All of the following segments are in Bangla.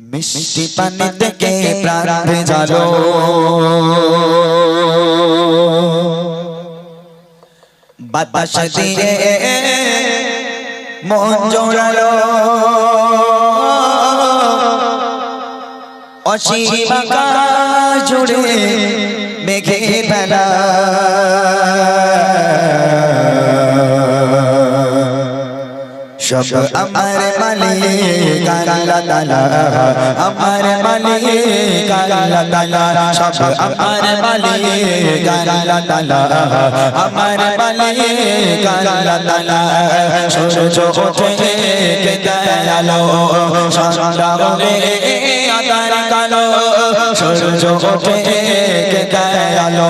মিষ্টি পানি থেকে প্রাণ ভেজালো। বাতাস দিয়ে মন জোড়ালো। অসীম আকাশ জুড়ে মেঘে বেলা সব আমার মালিক আল্লাহ তাআলা আমার মালিক আল্লাহ তাআলা সব আমার মালিক আল্লাহ তাআলা আমার মালিক আল্লাহ তাআলা সূর্য ওঠে কে দয়ালো সন্ধ্যা হলে আধার কালো সূর্য ওঠে কে দয়ালো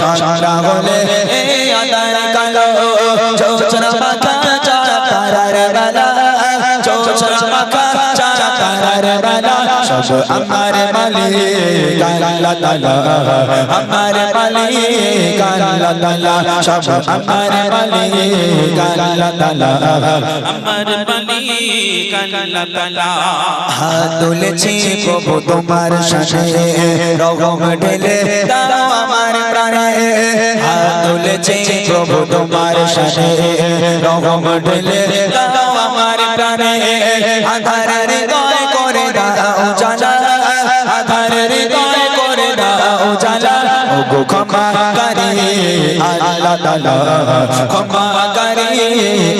সন্ধ্যা হলে কালো চোচরা চোচরা মাথা তারার বেলা সব আমার মালিক আল্লাহ তাআলা আমার মালিক আল্লাহ তাআলা সব আমার মালিক আল্লাহ তাআলা আমার মালিক আল্লাহ তাআলা হাত তুলেছি প্রভু তোমার সাথে রগম ঢেলে দাও আমার প্রাণে হাত তুলেছি প্রভু তোমার সাথে রগম ঢেলে দাও আমার প্রাণে আধারের হৃদয় গো ক্ষমা করি আল্লাহ তাআলা ক্ষমা করি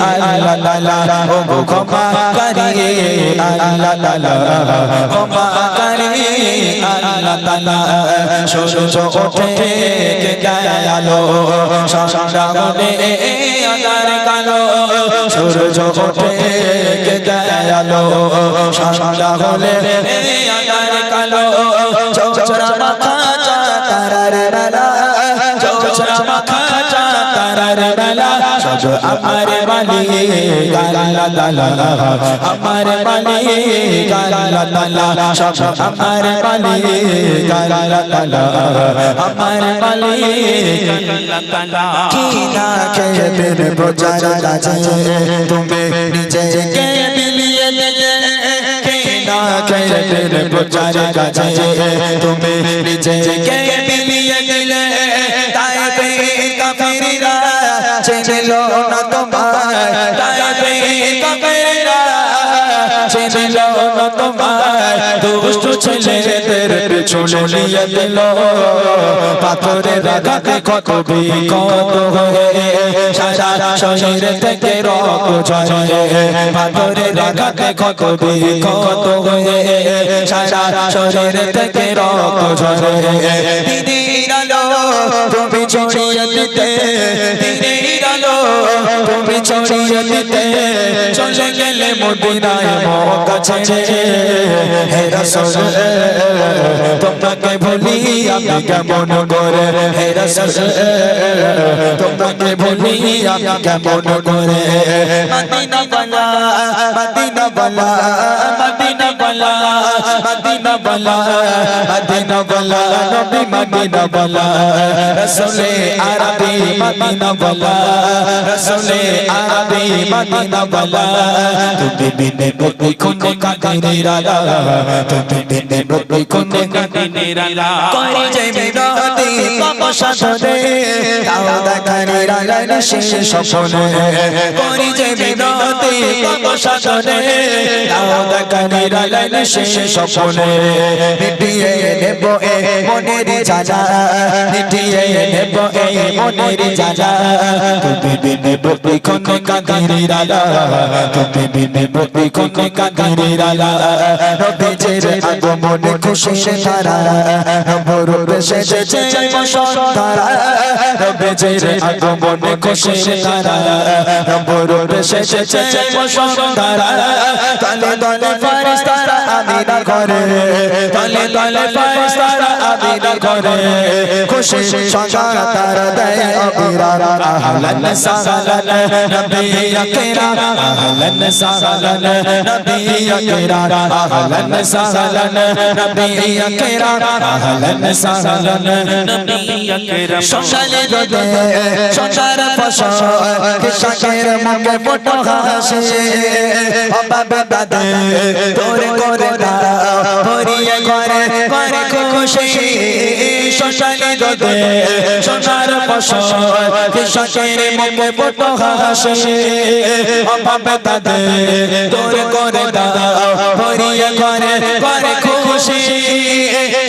আল্লাহ তাআলা ও গো ক্ষমা করি আল্লাহ তাআলা ক্ষমা করি আল্লাহ তাআলা সূর্য ওঠে কে সন্ধ্যা হবে আধার কালো সূর্য ওঠে কে দয়ালো সন্ধ্যা হলে বেলা চোচরা মাথা তারার বেলা সব আমার মালিক আল্লাহ তাআলা আমার মালিক আল্লাহ তাআলা সব আমার মালিক আল্লাহ তাআলা আমার মালিক আল্লাহ তাআলা কি না খেয়ে পেট প্রচার তুমি নিজেকে বিলিয়ে দিলে কি না খেয়ে পেট প্রচার তুমি নিজেকে চেনল না তোমার দুষ্ট ছেলেদের পেছনে নিয়ে দিল। পাথরের আঘাতে কত বিকত হয়ে সারা শরীর থেকে রক্ত ঝরে। পাথরের আঘাতে কত বিকত হয়ে সারা শরীর থেকে রক্ত ঝরে। দিদির আলো তুমি ছড়িয়ে দিতে। দিতে চলে গেলে মদিনায় ছেড়ে। হে রাসূল তোমাকে ভুলি আমি কেমন করে? হে রাসূল তোমাকে ভুলি আমি কেমন করে? মদিনা বালা মদিনা বালা মদিনা বালা মদিনা বালা মদিনা বালা নবী মদিনা বালা রাসূলে আরবি মদিনা বালা স্বপ্নে। মিটিয়ে নেব এ মনের জানা মিটিয়ে নেব এ মনের জানা তুমি বিনে বলি কোনে কাদিরের আলা তুমি বিনে বলি কোনে কাদিরের আলা নবীজের আগমনে খুশি তারা নবর বেশে যেছে বসন্তারা নবীজের আগমনে খুশি তারা নবর বেশে যেছে বসন্তারা তলে তলে ফারিস্তারা আমিনা করে তলে তলে ফারিস্তারা আমিনা করে। খুশি সঙ্গা তারা দেয় অবিরাম। আহলান সাহলান নবী আকরাম। আহলান সাহলান নবী আকরাম। আহলান সাহলান নবী আকরাম। আহলান সাহলান নবী আকরাম। সকালে রোদে সকার ফসল, কৃষকের মুখে ফটো হাসে। অবাব দাদা তোর করে দাও। ভরিয়ে করে করে খুশি। শশানি দদে সোনার ফসল কৃষকের মুখে ফুট হাসে। অভাবে তাদে তোর করে দাও ভরিয়ে করে করে খুশি।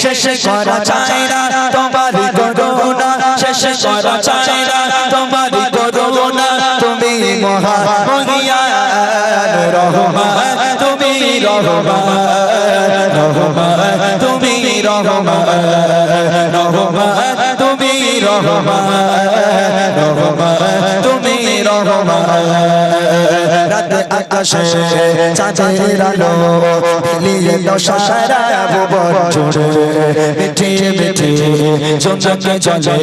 শেষ করা চাই না তোমার করুণা, শেষ করা চাই না তোমার করুণা। তুমি মহা মহিয়া রহমান, তুমি রহমান। তুমি রহমান রহমান তুমি রহমান রহমান তুমি রহমান রাত আকাশে চাঁদের আলো বিলিয়ে দশারা ভুবন জুড়ে মিঠে মিঠে চোখে চলে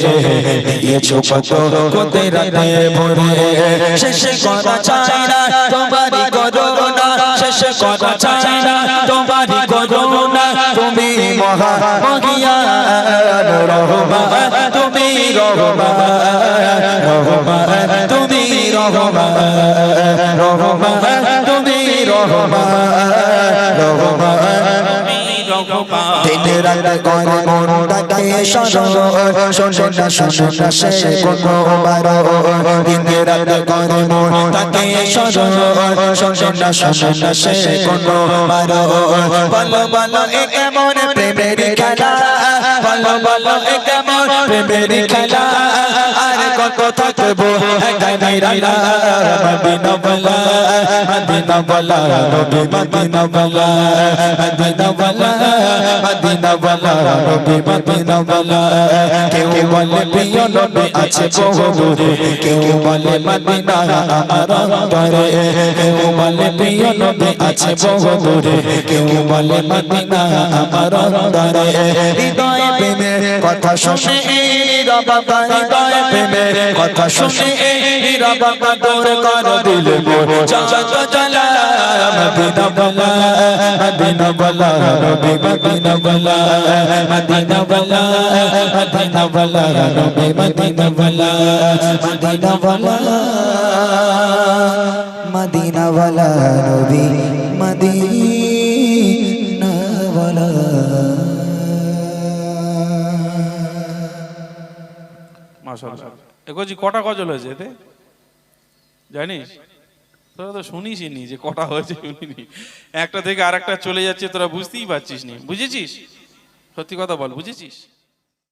দিয়েছ কত কোতে রাতে ভোরে শেষে করা চাই না তোমারই করুণা শেষে করা চাই না তোমারই করুণা তুমি মহা মহিয়ান রহমান, তুমি রহমান রহমান, তুমি রহমান। দিন রাত করে মন ডাকে শোনো শোনো না শোনো না সে কোনো প্রেমের খেলা? এখানে রালা মদিনা বলা মদিনা বলা নবী মদিনা বলা মদিনা বলা মদিনা বলা নবী মদিনা বলা কেউ বলে প্রিয় নবী আছে বহু দূরে কেউ বলে মদিনা আমার অন্তরে কেউ বলে প্রিয় নবী আছে বহু দূরে কেউ বলে মদিনা আমার অন্তরে হৃদয় প্রেমের কথা শুনে হৃদয় প্রেমের কথা শুনে নীরবতা দূর কর দিল চাঁদ জ্বালা মদিনা বলা মদিনা বলা নবী মদিনা বলা মদিনা বলা মদিনা বলা নবী মদিনা বলা মদিনা বলা মদিনা বলা বলা মাশাআল্লাহ। এগোজি কটা গজল হয়েছে এতে? জানিস? তোরা তো শুনিসই নি যে কটা হয়েছে, শুনিনি। একটা থেকে আরেকটা চলে যাচ্ছে, তোরা বুঝতেই পারছিস নি। বুঝেছিস? সত্যি কথা বল, বুঝেছিস?